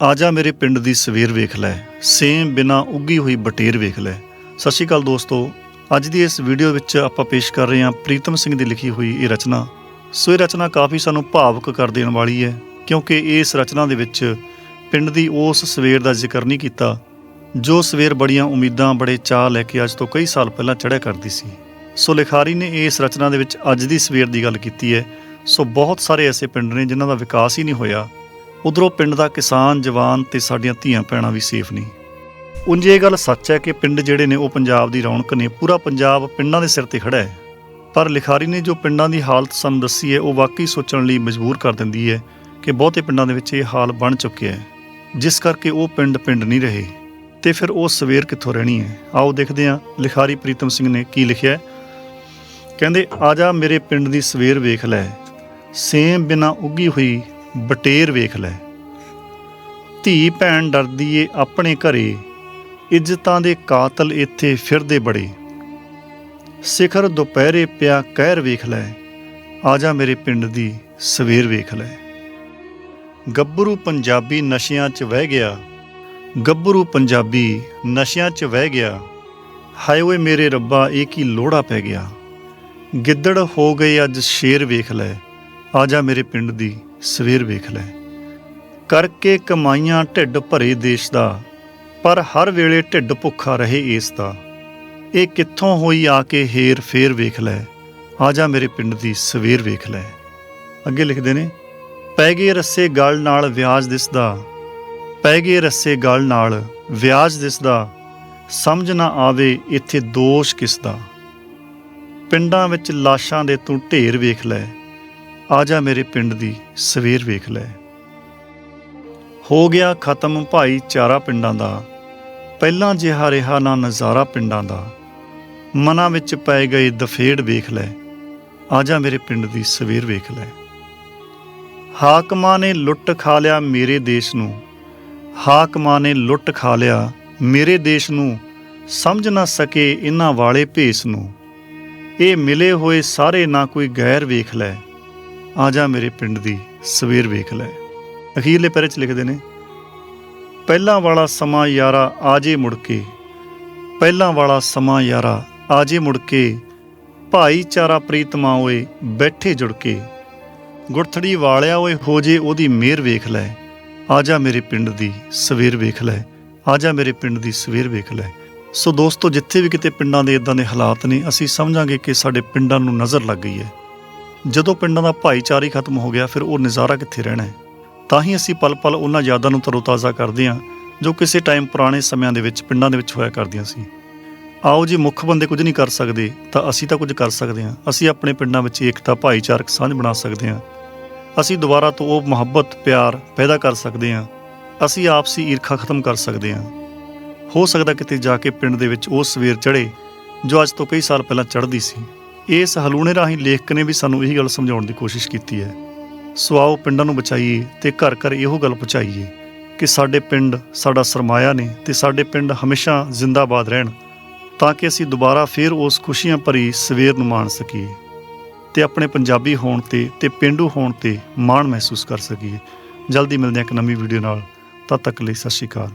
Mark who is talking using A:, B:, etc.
A: ਆਜਾ ਮੇਰੇ ਪਿੰਡ ਦੀ ਸਵੇਰ ਵੇਖ ਲੈ, ਸੇਮ ਬਿਨਾ ਉੱਗੀ ਹੋਈ ਬਟੇਰ ਵੇਖ ਲੈ। ਸਤਿ ਸ਼੍ਰੀ ਅਕਾਲ ਦੋਸਤੋ, ਅੱਜ ਦੀ ਇਸ ਵੀਡੀਓ ਵਿੱਚ ਆਪਾਂ ਪੇਸ਼ ਕਰ ਰਹੇ ਹਾਂ ਪ੍ਰੀਤਮ ਸਿੰਘ ਦੀ ਲਿਖੀ ਹੋਈ ਇਹ ਰਚਨਾ। ਸੋ ਇਹ ਰਚਨਾ ਕਾਫੀ ਸਾਨੂੰ ਭਾਵੁਕ ਕਰ ਦੇਣ ਵਾਲੀ ਹੈ, ਕਿਉਂਕਿ ਇਸ ਰਚਨਾ ਦੇ ਵਿੱਚ ਪਿੰਡ ਦੀ ਉਸ ਸਵੇਰ ਦਾ ਜ਼ਿਕਰ ਨਹੀਂ ਕੀਤਾ, ਜੋ ਸਵੇਰ ਬੜੀਆਂ ਉਮੀਦਾਂ, ਬੜੇ ਚਾਹ ਲੈ ਕੇ ਅੱਜ ਤੋਂ ਕਈ ਸਾਲ ਪਹਿਲਾਂ ਚੜ੍ਹਿਆ ਕਰਦੀ ਸੀ। ਸੋ ਲਿਖਾਰੀ ਨੇ ਇਸ ਰਚਨਾ ਦੇ ਵਿੱਚ ਅੱਜ ਦੀ ਸਵੇਰ ਦੀ ਗੱਲ ਕੀਤੀ ਹੈ। ਸੋ ਬਹੁਤ ਸਾਰੇ ਐਸੇ ਪਿੰਡ ਨੇ ਜਿਨ੍ਹਾਂ ਦਾ ਵਿਕਾਸ ਹੀ ਨਹੀਂ ਹੋਇਆ। ਉਧਰੋਂ ਪਿੰਡ ਦਾ ਕਿਸਾਨ, ਜਵਾਨ ਤੇ ਸਾਡੀਆਂ ਧੀਆਂ ਭੈਣਾਂ ਵੀ ਸੇਫ ਨਹੀਂ ਉਂਝ ਇਹ ਗੱਲ ਸੱਚ ਹੈ ਕਿ ਪਿੰਡ ਜਿਹੜੇ ਨੇ ਉਹ ਪੰਜਾਬ ਦੀ ਰੌਣਕ ਨੇ, ਪੂਰਾ ਪੰਜਾਬ ਪਿੰਡਾਂ ਦੇ ਸਿਰ ਤੇ ਖੜਾ ਹੈ। ਪਰ ਲਿਖਾਰੀ ਨੇ ਜੋ ਪਿੰਡਾਂ ਦੀ ਹਾਲਤ ਸਾਨੂੰ ਦੱਸੀ ਹੈ, ਉਹ ਵਾਕਈ ਸੋਚਣ ਲਈ ਮਜਬੂਰ ਕਰ ਦਿੰਦੀ ਹੈ ਕਿ ਬਹੁਤੇ ਪਿੰਡਾਂ ਦੇ ਵਿੱਚ ਇਹ ਹਾਲ ਬਣ ਚੁੱਕਿਆ ਹੈ। ਜਿਸ ਕਰਕੇ ਉਹ ਪਿੰਡ ਪਿੰਡ ਨਹੀਂ ਰਹੇ। ਤੇ ਫਿਰ ਉਹ ਸਵੇਰ ਕਿੱਥੋਂ ਰਹਿਣੀ ਹੈ? ਆਓ ਦੇਖਦੇ ਹਾਂ ਲਿਖਾਰੀ ਪ੍ਰੀਤਮ ਸਿੰਘ ਨੇ ਕੀ ਲਿਖਿਆ ਹੈ। ਕਹਿੰਦੇ ਜਾ ਮੇਰੇ ਪਿੰਡ ਦੀ ਸਵੇਰ ਵੇਖ ਲੈ। ਸੇਮ ਬਿਨਾ ਉੱਗੀ ਹੋਈ ਬਟੇਰ ਵੇਖ ਲੈ। ਧੀ ਭੈਣ ਡਰਦੀ ਏ ਆਪਣੇ ਘਰੇ, ਇੱਜ਼ਤਾਂ ਦੇ ਕਾਤਲ ਇੱਥੇ ਫਿਰਦੇ ਬੜੇ। ਸਿਖਰ ਦੁਪਹਿਰੇ ਪਿਆ ਕਹਿਰ ਵੇਖ ਲੈ, ਆ ਜਾ ਮੇਰੇ ਪਿੰਡ ਦੀ ਸਵੇਰ ਵੇਖ ਲੈ। ਗੱਭਰੂ ਪੰਜਾਬੀ ਨਸ਼ਿਆਂ 'ਚ ਵਹਿ ਗਿਆ, ਗੱਭਰੂ ਪੰਜਾਬੀ ਨਸ਼ਿਆਂ 'ਚ ਵਹਿ ਗਿਆ। ਹਾਏ ਓਏ ਮੇਰੇ ਰੱਬਾ, ਇਹ ਕੀ ਲੋੜਾ ਪੈ ਗਿਆ। ਗਿੱਦੜ ਹੋ ਗਏ ਅੱਜ ਸ਼ੇਰ ਵੇਖ ਲੈ, ਆ ਜਾ ਮੇਰੇ ਪਿੰਡ ਦੀ ਸਵੇਰ ਵੇਖ ਲੈ। ਕਰਕੇ ਕਮਾਈਆਂ ਢਿੱਡ ਭਰੇ ਦੇਸ਼ ਦਾ, ਪਰ ਹਰ ਵੇਲੇ ਢਿੱਡ ਭੁੱਖਾ ਰਹੇ ਇਸ ਦਾ। ਇਹ ਕਿੱਥੋਂ ਹੋਈ ਆ ਕੇ ਹੇਰ ਫੇਰ ਵੇਖ ਲੈ। ਆ ਜਾ ਮੇਰੇ ਪਿੰਡ ਦੀ ਸਵੇਰ ਵੇਖ ਲੈ। ਅੱਗੇ ਲਿਖਦੇ ਨੇ, ਪੈ ਗਏ ਰੱਸੇ ਗਲ ਨਾਲ ਵਿਆਜ ਦਿਸਦਾ ਪੈ ਗਏ ਰੱਸੇ ਗਲ ਨਾਲ ਵਿਆਜ ਦਿਸਦਾ ਸਮਝ ਨਾ ਆਵੇ ਇੱਥੇ ਦੋਸ਼ ਕਿਸ ਦਾ। ਪਿੰਡਾਂ ਵਿੱਚ ਲਾਸ਼ਾਂ ਦੇ ਤੂੰ ਢੇਰ ਵੇਖ ਲੈ। ਆ ਜਾ ਮੇਰੇ ਪਿੰਡ ਦੀ ਸਵੇਰ ਵੇਖ ਲੈ। ਹੋ ਗਿਆ ਖਤਮ ਭਾਈਚਾਰਾ ਪਿੰਡਾਂ ਦਾ, ਪਹਿਲਾਂ ਜਿਹਾ ਰਿਹਾ ਨਾ ਨਜ਼ਾਰਾ ਪਿੰਡਾਂ ਦਾ। ਮਨਾਂ ਵਿੱਚ ਪੈ ਗਏ ਦਫੇੜ ਵੇਖ ਲੈ, ਆ ਜਾ ਮੇਰੇ ਪਿੰਡ ਦੀ ਸਵੇਰ ਵੇਖ ਲੈ। ਹਾਕਮਾਂ ਨੇ ਲੁੱਟ ਖਾ ਲਿਆ ਮੇਰੇ ਦੇਸ਼ ਨੂੰ, ਹਾਕਮਾਂ ਨੇ ਲੁੱਟ ਖਾ ਲਿਆ ਮੇਰੇ ਦੇਸ਼ ਨੂੰ, ਸਮਝ ਨਾ ਸਕੇ ਇਹਨਾਂ ਵਾਲੇ ਭੇਸ ਨੂੰ। ਇਹ ਮਿਲੇ ਹੋਏ ਸਾਰੇ ਨਾ ਕੋਈ ਗੈਰ ਵੇਖ ਲੈ। ਆ ਜਾ ਮੇਰੇ ਪਿੰਡ ਦੀ ਸਵੇਰ ਵੇਖ ਲੈ। ਅਖੀਰਲੇ ਪੈਰੇ ਚ ਲਿਖਦੇ ਨੇ, ਪਹਿਲਾਂ ਵਾਲਾ ਸਮਾਂ ਯਾਰਾ ਆਜੇ ਮੁੜ ਕੇ, ਪਹਿਲਾਂ ਵਾਲਾ ਸਮਾਂ ਯਾਰਾ ਆਜੇ ਮੁੜ ਕੇ ਭਾਈਚਾਰਾ ਪ੍ਰੀਤਮਾ ਓਏ ਬੈਠੇ ਜੁੜ ਕੇ, ਗੁਰਥੜੀ ਵਾਲਿਆ ਓਏ ਹੋ ਜੇ ਉਹਦੀ ਮਿਹਰ ਵੇਖ ਲੈ ਆਜਾ ਮੇਰੇ ਪਿੰਡ ਦੀ ਸਵੇਰ ਵੇਖ ਲੈ ਆਜਾ ਮੇਰੇ ਪਿੰਡ ਦੀ ਸਵੇਰ ਵੇਖ ਲੈ। ਸੋ ਦੋਸਤੋ, ਜਿੱਥੇ ਵੀ ਕਿਤੇ ਪਿੰਡਾਂ ਦੇ ਇਦਾਂ ਦੇ ਹਾਲਾਤ ਨੇ, ਅਸੀਂ ਸਮਝਾਂਗੇ ਕਿ ਸਾਡੇ ਪਿੰਡਾਂ ਨੂੰ ਨਜ਼ਰ ਲੱਗ ਗਈ ਹੈ। ਜਦੋਂ ਪਿੰਡਾਂ ਦਾ ਭਾਈਚਾਰਾ ਹੀ ਖਤਮ ਹੋ ਗਿਆ, ਫਿਰ ਉਹ ਨਜ਼ਾਰਾ ਕਿੱਥੇ ਰਹਿਣਾ ਹੈ? ਤਾਂ ਹੀ ਅਸੀਂ ਪਲ-ਪਲ ਉਹਨਾਂ ਯਾਦਾਂ ਨੂੰ ਤਰੋਤਾਜ਼ਾ ਕਰਦੇ ਹਾਂ, ਜੋ ਕਿਸੇ ਟਾਈਮ ਪੁਰਾਣੇ ਸਮਿਆਂ ਦੇ ਵਿੱਚ, ਪਿੰਡਾਂ ਦੇ ਵਿੱਚ ਹੋਇਆ ਕਰਦੀਆਂ ਸੀ। ਆਓ ਜੀ, ਮੁੱਖ ਬੰਦੇ ਕੁਝ ਨਹੀਂ ਕਰ ਸਕਦੇ, ਤਾਂ ਅਸੀਂ ਤਾਂ ਕੁਝ ਕਰ ਸਕਦੇ ਹਾਂ। ਅਸੀਂ ਆਪਣੇ ਪਿੰਡਾਂ ਵਿੱਚ ਏਕਤਾ, ਭਾਈਚਾਰਕ ਸਾਂਝ ਬਣਾ ਸਕਦੇ ਹਾਂ। ਅਸੀਂ ਦੁਬਾਰਾ ਤੋਂ ਉਹ ਮੁਹੱਬਤ, ਪਿਆਰ ਪੈਦਾ ਕਰ ਸਕਦੇ ਹਾਂ। ਅਸੀਂ ਆਪਸੀ ਈਰਖਾ ਖਤਮ ਕਰ ਸਕਦੇ ਹਾਂ। ਹੋ ਸਕਦਾ ਕਿਤੇ ਜਾ ਕੇ ਪਿੰਡ ਦੇ ਵਿੱਚ ਉਹ ਸਵੇਰ ਚੜੇ ਜੋ ਅੱਜ ਤੋਂ ਕਈ ਸਾਲ ਪਹਿਲਾਂ ਚੜ੍ਹਦੀ ਸੀ। ਇਸ ਹਲੂਣੇ ਰਾਹੀਂ ਲੇਖਕ ਨੇ ਵੀ ਸਾਨੂੰ ਇਹੀ ਗੱਲ ਸਮਝਾਉਣ ਦੀ ਕੋਸ਼ਿਸ਼ ਕੀਤੀ ਹੈ। ਸੋ ਆਓ ਪਿੰਡਾਂ ਨੂੰ ਬਚਾਈਏ ਤੇ ਘਰ ਘਰ ਇਹੋ ਗੱਲ ਪਹੁੰਚਾਈਏ ਕਿ ਸਾਡੇ ਪਿੰਡ ਸਾਡਾ ਸਰਮਾਇਆ ਨੇ ਤੇ ਸਾਡੇ ਪਿੰਡ ਹਮੇਸ਼ਾ ਜ਼ਿੰਦਾਬਾਦ ਰਹਿਣ ਤਾਂ ਕਿ ਅਸੀਂ ਦੁਬਾਰਾ ਫੇਰ ਉਸ ਖੁਸ਼ੀਆਂ ਭਰੀ ਸਵੇਰ ਨੂੰ ਮਾਣ ਸਕੀਏ ਤੇ ਆਪਣੇ ਪੰਜਾਬੀ ਹੋਣ ਤੇ ਤੇ ਪਿੰਡੂ ਹੋਣ ਤੇ ਮਾਣ ਮਹਿਸੂਸ ਕਰ ਸਕੀਏ। ਜਲਦੀ ਮਿਲਦੇ ਹਾਂ ਇੱਕ ਨਵੀਂ ਵੀਡੀਓ ਨਾਲ। ਤਦ ਤੱਕ ਲਈ ਸਤਿ ਸ਼੍ਰੀ ਅਕਾਲ।